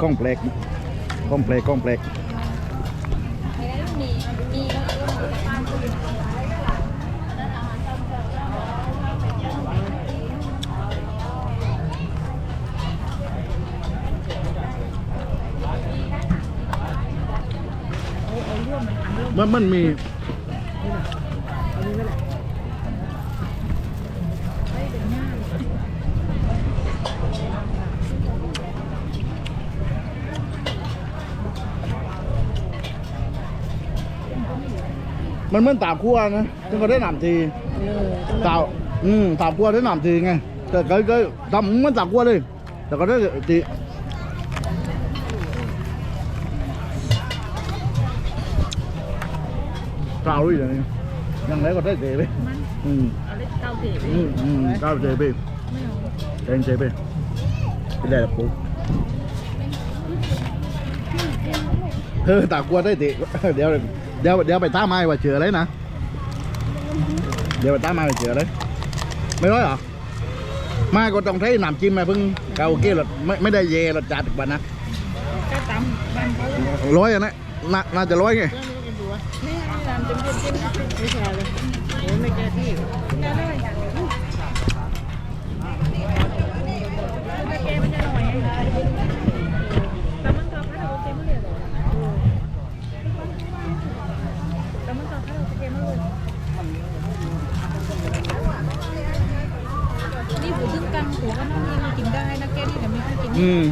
กล้องแปลกกล้องแปลกกล้องแปลกมันมันมี มันเหมือนตาคั่วนะซึ่งก็ได้หนำทีตาอืมตาคั่วได้หนำทีไงแต่ก็ก็ทำเหมันตาคั่วเลย แต่ก็ได้ทีเก้าด้วยอย่างนี้ยังไงก็ได้เจไปอืมเอาเล็กเก้าเจ็ดอืมอืมเก้าเจไปไม่เอาแกงเจไปไม่ได้หรอกปุ๊บเออตาคั่วได้ทีเดี๋ยวเเดี๋ยวเดี๋ยวไปตามไม้ว่าเจออะไรนะ เดี๋ยวไปตามไม้ว่าเจออะไรไม่ร้อยหรอมาก็ต้องใช้น้ำจิ้มมาเพิ่งเกาเกี้รสไม่ไม่ได้เยรสจัดอีกวันนะแค่ตำบ้านเขาเนี่ร้อยอะนะน่าน่าจะร้อยไง นี่ตำจนจนจนไม่ใช่เลยโอ้ยไม่แก้ที่แก้ด้วยไม่แก้มันจะหน่อยแต่มันต่อพัดโอเคไม่เลยแต่มันต่อพัดโอเคไม่เลย นี่หูตึ้งกังหัวก็นั่งนี่กินได้นะแก้นี่แต่ไม่ค่อยกินอืม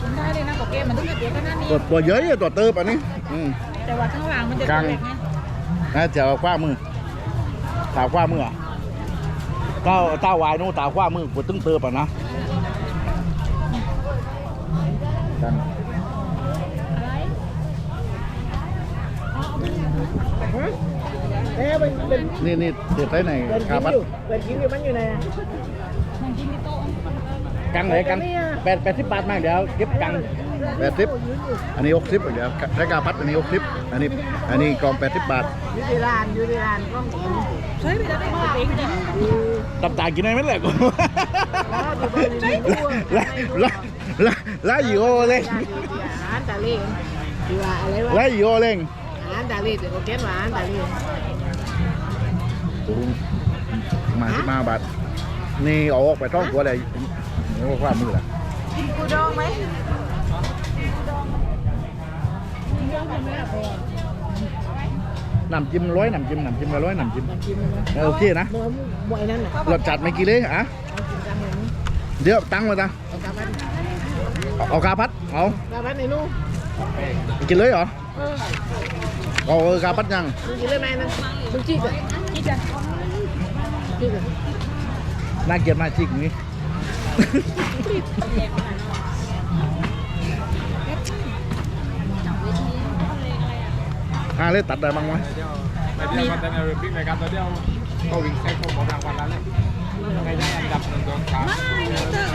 กินได้เลยนะบอกแกมันต้องเดียวกันนั่นนี่ตัวตัวเยอะอะตัวเติบอันนี้อืมแต่ว่าข้างหลังมันจะกังแตกไงนะเจ้าคว้ามือตาคว้ามืออะเต้าเต้าวายนู้นตาคว้ามือปวดตึ้งเติบอะนะกัน อะไร เอ๊ะเป็นเป็นนี่นี่เด็ดได้ไหนเป็นคากินบัดอยู่เป็นกินอยู่มันอยู่ไหนอะนั่งกินที่โต๊ะกังไหนกังแปดแปดสิบบาทมากเดี๋ยวเก็บกังแปดสิบอันนี้หกสิบเดี๋ยวใช้กาพัดอันนี้หกสิบอันนี้อันนี้กล่องแปดสิบบาทอยู่ที่ร้านอยู่ที่ร้านกล้องกินใช่ไปแล้วได้มาเองกินอยู่ตับตากินได้ไหมล่ะกูอ๋ออยู่บริเวณตัวละละละละอยู่โอเล่งอาหารตาเล่อยู่ว่าอะไรวะละอยู่โอเล่งอาหารตาเล่เดี๋ยวเขาเขียนว่าอาหารตาเล่มาสิบห้าบาทนี่เอาออกไปต้องตัวอะไรนี่ว่าความมือละกินกูดองไหมน้ำจิ้มร้อยน้ำจิ้มน้ำจิ้มละร้อยน้ำจิ้มกินไหมเออโอเคนะบ่บ่อยนั่นน่ะรสจัดไม่กี่เลยอะเอากินกันเลยนี่เดี๋ยวตั้งมาจ้ะเอากลับบ้านเอาเอากาพัดเอากลับบ้านในนู่น กินเลยเหรอเออเอาเออกาพัดยังมึงกินเลยไหมนั่นมึงจีบอะกินจ้ะจีบอะน่าเกลียดมากจริงนี่ห้าเล่ตัดได้บ้างไหมแต่เดียวกันแต่ในโอลิมปิกรายการตัวเดียวก็วิ่งแซงของรางวัลแล้วเลยไม่ได้อันดับหนึ่งโดนขาไม่นี่เตอร์